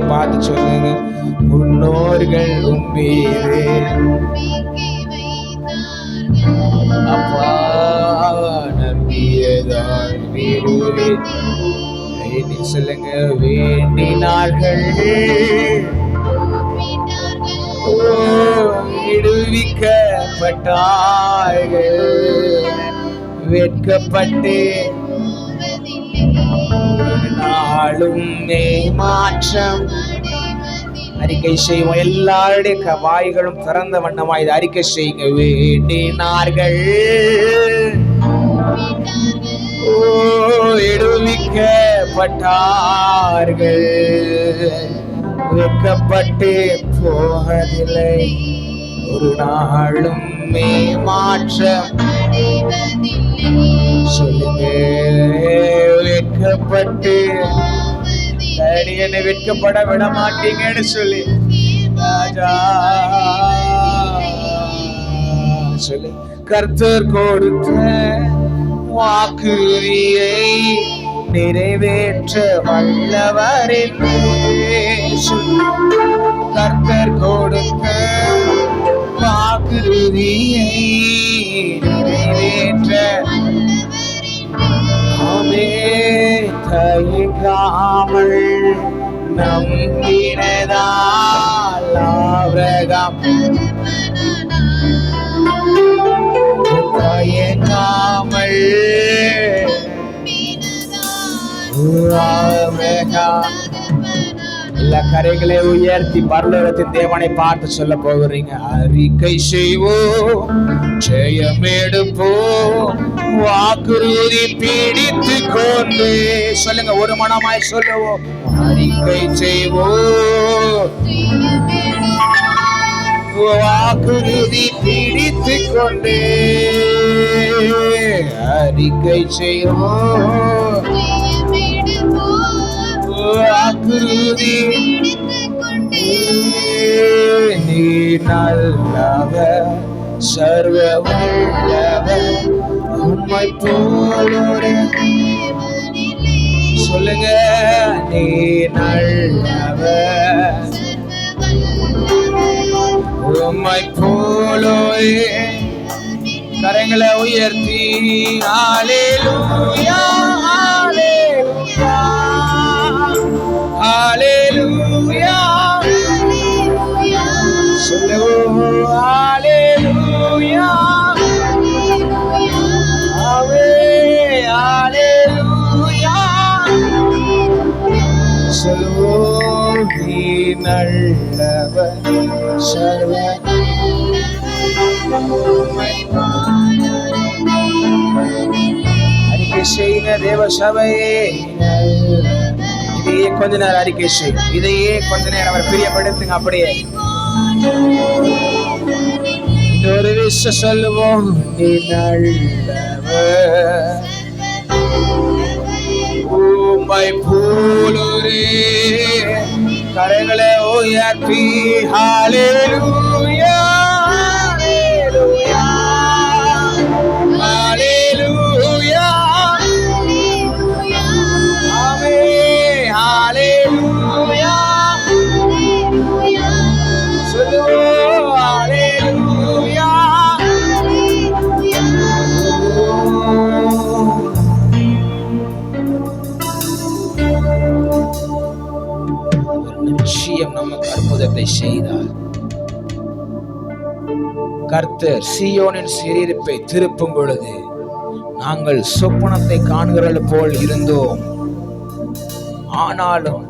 பார்த்து சொல்லுங்க முன்னோர்கள் உம்மீது. அப்பா நம்பியதான் விடுவே. சொல்லுங்க வேண்டினார்கள். ஓ, விடுவிக்கப்பட்டார்கள். வெட்கப்பட்டு நாளும் மாற்றம். அறிக்கை செய்வோம். எல்லாருடைய வாய்களும் திறந்த வண்ணமாய் இதை அறிக்கை செய்யுங்க. வேண்டினார்கள். ஓ எடுவிக்கப்பட்டார்கள் வெட்கப்பட்டு போவதில்லை ஒரு நாளும் மே மாற்றம். சொல்லுங்க. வெட்கப்பட்டு டேடி என்னை விற்கப்பட விட மாட்டீங்கன்னு சொல்லி. ராஜா சொல்லு. கர்த்தர் கொடுத்த வாக்குறுதியை நிறைவேற்ற வல்லவரின் கர்த்தர் கொடுத்த வாக்குறுதியை தயங்காமல் நம்பினதால் ஆபிரகாம் தயங்காமல் எல்லா கரைகளை உயர்த்தி பரலோகத்தின் தேவனை பார்த்து சொல்ல போகிறீங்க அறிக்கை செய்வோம் ஜெயமெடுப்போம் வாக்குறுதி பிடித்து கொண்டு சொல்லுங்க ஒரு மனமாய் சொல்லுவோம். அறிக்கை செய்வோம். வாக்குறுதி பிடித்து கொண்டு அறிக்கை செய்வோம். வாக்குறுதி நீ நல்லவர் சர்வ உள்ளவர் உம்மை போலொரு சொல்லுங்க நீ நல்லவர். உம்மை போலோயே கரங்களை உயர்த்தி ஹalleluya. நல்லவர் சர்வ அறிக்கை செய்யுங்க தேவ சபையே. இதையே கொஞ்ச நேரம் அறிக்கை செய்யும் இதையே கொஞ்ச நேரம் அவர் பிரியப்படுத்துங்க அப்படியே. இன்னொரு விஷயம் சொல்லுவோம். நீ நல்லவர். உம்மை போலொரே கரங்களை உயர்த்தி ஹalleluya நிச்சயம் நமக்கு அற்புதத்தை செய்தார். கர்த்தர் சியோனின் சிறியிருப்பை திருப்பும் பொழுது நாங்கள் சொப்பனத்தை காண்கிறது போல் இருந்தோம். ஆனாலும்